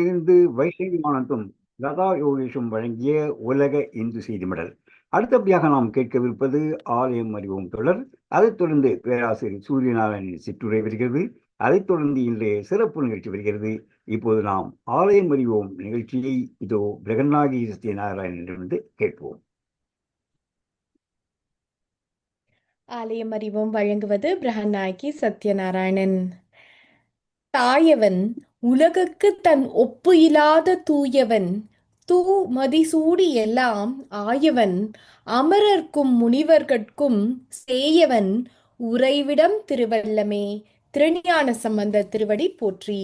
சென்னையிலிருந்து வைஷ்ணவிமானந்தும் லதா யோகேஷும் வழங்கிய உலக இந்து செய்தி மடல். அடுத்தபடியாக நாம் கேட்கவிருப்பது ஆலயம் அறிவோம் தொடர். அதைத் தொடர்ந்து பேராசிரியர் சூரியநாராயணன் சிற்றுரை வருகிறது. அதைத் தொடர்ந்து இன்றைய சிறப்பு நிகழ்ச்சி வருகிறது. இப்போது நாம் ஆலயம் அறிவோம் நிகழ்ச்சியை இதோ பிரகன்னாகி சத்யநாராயணனிடமிருந்து கேட்போம். ஆலயம் அறிவோம் வழங்குவது பிரகநாயகி சத்யநாராயணன். தாயவன் உலகுக்கு தன் ஒப்பு இல்லாத தூயவன் தூ மதிசூடி எல்லாம் ஆயவன் அமரர்க்கும் முனிவர்கட்கும் சேயவன் உறைவிடம் திருவல்லமே திருஞான சம்பந்த திருவடி போற்றி.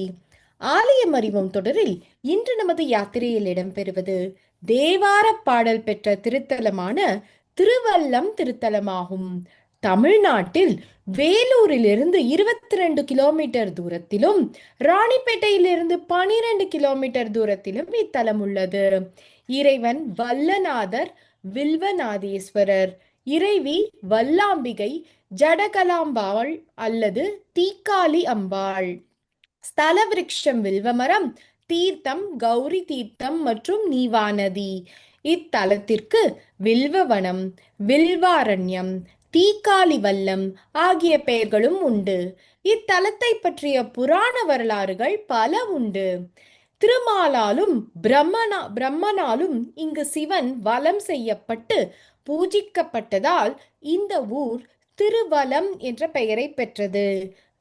ஆலயம் அறிவோம் தொடரில் இன்று நமது யாத்திரையில் இடம்பெறுவது தேவார பாடல் பெற்ற திருத்தலமான திருவல்லம் திருத்தலமாகும். தமிழ்நாட்டில் வேலூரிலிருந்து இருபத்தி ரெண்டு கிலோமீட்டர் தூரத்திலும் ராணிப்பேட்டையிலிருந்து பனிரெண்டு கிலோமீட்டர் தூரத்திலும் இத்தலம் உள்ளது. இறைவன் வல்லநாதர் வில்வநாதீஸ்வரர். இறைவி வல்லாம்பிகை ஜடகலாம்பாள் அல்லது தீக்காளி அம்பாள். ஸ்தல விருட்சம் வில்வமரம் தீர்த்தம் கௌரி தீர்த்தம் மற்றும் நீவாநதி. இத்தலத்திற்கு வில்வவனம் வில்வாரண்யம் தீக்காளி வல்லம் ஆகிய பெயர்களும் உண்டு. இத்தலத்தை பற்றிய புராண வரலாறுகள் பல உண்டு. திருமாலாலும் பிரம்மனா பிரம்மனாலும் இங்கு சிவன் வலம் செய்யப்பட்டு பூஜிக்கப்பட்டதால் இந்த ஊர் திருவலம் என்ற பெயரை பெற்றது.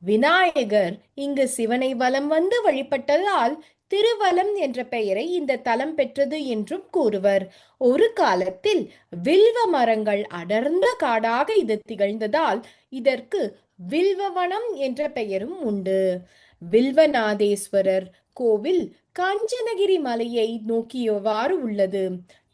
விநாயகர் இங்கு சிவனை வலம் வந்து வழிபட்டதால் திருவலம் என்ற பெயரை இந்த தலம் பெற்றது என்றும் கூறுவர். ஒரு காலத்தில் வில்வ மரங்கள் அடர்ந்த காடாக இது திகழ்ந்ததால் இதற்கு வில்வவனம் என்ற பெயரும் உண்டு. வில்வநாதேஸ்வரர் கோவில் கஞ்சனகிரி மலையை நோக்கியவாறு உள்ளது.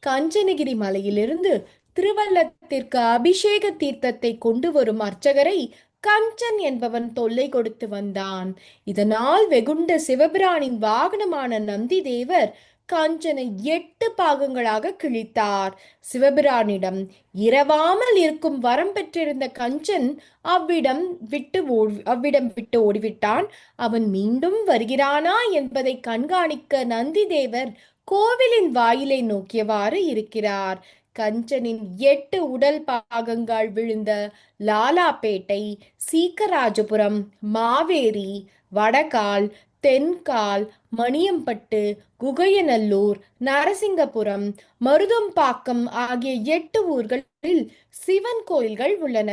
கஞ்சனகிரி மலையிலிருந்து திருவள்ளத்திற்கு அபிஷேக தீர்த்தத்தை கொண்டு வரும் அர்ச்சகரை கஞ்சன் என்பவன் தொல்லை கொடுத்து வந்தான். இதனால் வெகுண்ட சிவபிரானின் வாகனமான நந்தி தேவர் கஞ்சனை எட்டு பாகங்களாக கிழித்தார். சிவபிரானிடம் இரவாமல் இருக்கும் வரம் பெற்றிருந்த கஞ்சன் அவ்விடம் விட்டு ஓடி அவ்விடம் விட்டு ஓடிவிட்டான். அவன் மீண்டும் வருகிறானா என்பதை கண்காணிக்க நந்தி தேவர் கோவிலின் வாயிலை நோக்கியவாறு இருக்கிறார். கஞ்சனின் எட்டு உடல் பாகங்கள் விழுந்த லாலாப்பேட்டை சீக்கராஜபுரம் மாவேரி வடகால் தென்கால் மணியம்பட்டு குகையநல்லூர் நரசிங்கபுரம் மருதம்பாக்கம் ஆகிய எட்டு ஊர்களில் சிவன் கோயில்கள் உள்ளன.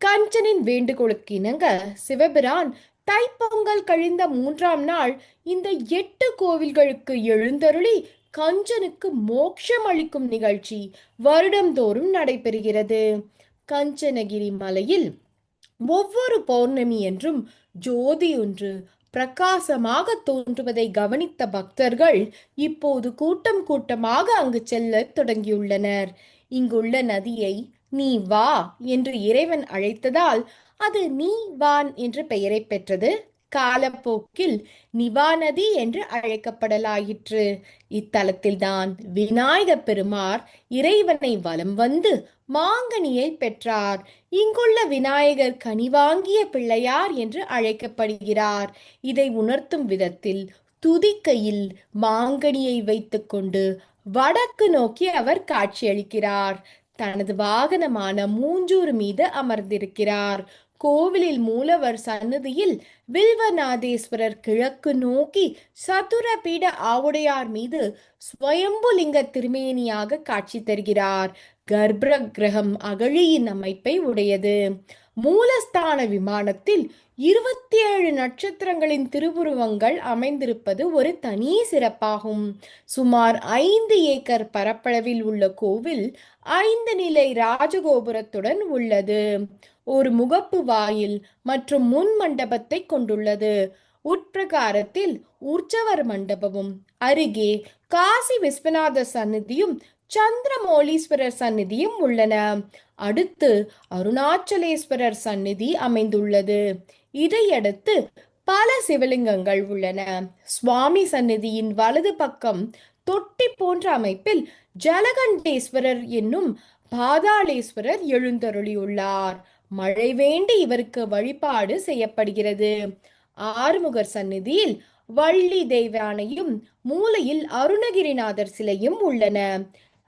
கஞ்சனின் வேண்டுகோளுக்கு இணங்க சிவபிரான் தைப்பொங்கல் கழிந்த மூன்றாம் நாள் இந்த எட்டு கோவில்களுக்கு எழுந்தருளி கஞ்சனுக்கு மோட்சம் அளிக்கும் நிகழ்ச்சி வருடந்தோறும் நடைபெறுகிறது. கஞ்சனகிரி மலையில் ஒவ்வொரு பௌர்ணமி என்றும் ஜோதி ஒன்று பிரகாசமாக தோன்றுவதை கவனித்த பக்தர்கள் இப்போது கூட்டம் கூட்டமாக அங்கு செல்ல தொடங்கியுள்ளனர். இங்குள்ள நதியை நீ வா என்று இறைவன் அழைத்ததால் அது நீ வான் என்று பெயரை பெற்றது. காலப்போக்கில் நிவாநதி என்று அழைக்கப்படலாயிற்று. இத்தலத்தில்தான் விநாயக பெருமார் இறைவனை வலம் வந்து மாங்கனியை பெற்றார். இங்குள்ள விநாயகர் கனிவாங்கிய பிள்ளையார் என்று அழைக்கப்படுகிறார். இதை உணர்த்தும் விதத்தில் துதிக்கையில் மாங்கனியை வைத்துக்கொண்டு வடக்கு நோக்கி அவர் காட்சியளிக்கிறார். தனது வாகனமான மூஞ்சூர் மீது அமர்ந்திருக்கிறார். கோவிலில் மூலவர் சன்னதியில் வில்வநாதேஸ்வரர் கிழக்கு நோக்கி சதுரபீட ஆவுடையார் மீது ஸ்வயம்புலிங்க திருமேனியாக காட்சி தருகிறார். கர்ப்ப கிரகம் அகழியின் அமைப்பை உடையது. மூலஸ்தான விமானத்தில் இருபத்தி ஏழு நட்சத்திரங்களின் திருவுருவங்கள் அமைந்திருப்பது ஒரு தனி சிறப்பாகும். சுமார் ஐந்து ஏக்கர் பரப்பளவில் உள்ள கோவில் ஐந்து நிலை ராஜகோபுரத்துடன் உள்ளது. ஒரு முகப்பு வாயில் மற்றும் முன் மண்டபத்தை கொண்டுள்ளது. உட்பிரகாரத்தில் உற்சவர் மண்டபமும் அருகே காசி விஸ்வநாத சந்நிதியும் சந்திரமௌலீஸ்வரர் சந்நிதியும் உள்ளன. அடுத்து அருணாச்சலேஸ்வரர் சந்நிதி அமைந்துள்ளது. இதையடுத்து பல சிவலிங்கங்கள் உள்ளன. சுவாமி சந்நிதியின் வலது பக்கம் தொட்டி போன்ற அமைப்பில் ஜலகண்டேஸ்வரர் என்னும் பாதாளேஸ்வரர் எழுந்தருளியுள்ளார். மழை வேண்டி இவருக்கு வழிபாடு செய்யப்படுகிறது. ஆறுமுகர் சந்நிதியில் வள்ளி தெய்வானையும் மூலையில் அருணகிரிநாதர் சிலையும் உள்ளன.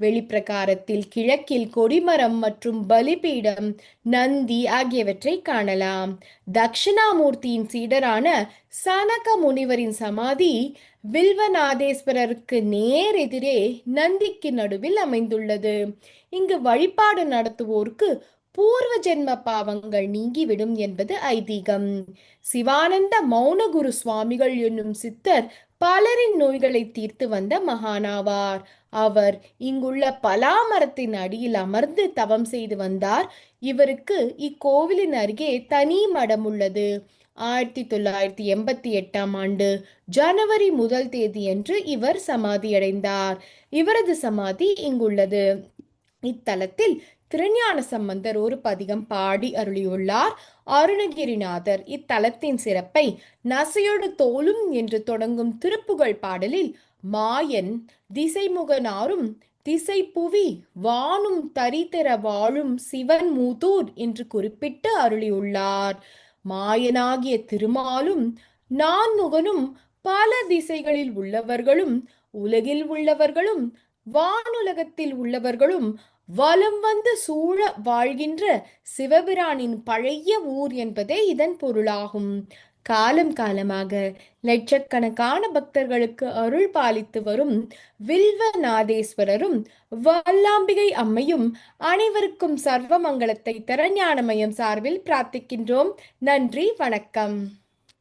வெளிப்பிரகாரத்தில் கிழக்கில் கொடிமரம் மற்றும் பலிபீடம் நந்தி ஆகியவற்றை காணலாம். தக்ஷணாமூர்த்தியின் சீடரான சனக முனிவரின் சமாதி வில்வநாதேஸ்வரருக்கு நேர் எதிரே நந்திக்கு நடுவில் அமைந்துள்ளது. இங்கு வழிபாடு நடத்துவோருக்கு பூர்வ ஜென்ம பாவங்கள் நீங்கிவிடும் என்பது ஐதீகம். சிவானந்த மௌனகுரு சுவாமிகள் என்னும் சித்தர் பலரின் நோய்களை தீர்த்து வந்த மகானாவார். அவர் இங்குள்ள பலாமரத்தின் அடியில் அமர்ந்து தவம் செய்து வந்தார். இவருக்கு இக்கோவிலின் அருகே தனி மடம் உள்ளது. ஆயிரத்தி தொள்ளாயிரத்தி எண்பத்தி எட்டாம் ஆண்டு ஜனவரி முதல் தேதியன்று இவர் சமாதியடைந்தார். இவரது சமாதி இங்குள்ளது. இத்தலத்தில் திருஞான சம்பந்தர் ஒரு பதிகம் பாடி அருளியுள்ளார். அருணகிரிநாதர் இத்தலத்தின் சிறப்பை நசையொடு தோலும் என்று தொடங்கும் திருப்புகழ் பாடலில் மாயன் திசைமுகனாரும் திசை புவி வானும் தரித்திர வாழும் சிவன் மூதூர் என்று குறிப்பிட்டு அருளியுள்ளார். மாயனாகிய திருமாலும் நான்முகனும் பல திசைகளில் உள்ளவர்களும் உலகில் உள்ளவர்களும் வானுலகத்தில் உள்ளவர்களும் வலம் வந்து சூழ வாழ்கின்ற சிவபிரானின் பழைய ஊர் என்பதே இதன் பொருளாகும். காலம் காலமாக லட்சக்கணக்கான பக்தர்களுக்கு அருள் பாலித்து வரும் வில்வநாதேஸ்வரரும் வல்லாம்பிகை அம்மையும் அனைவருக்கும் சர்வ மங்களத்தை சார்பில் பிரார்த்திக்கின்றோம். நன்றி வணக்கம்.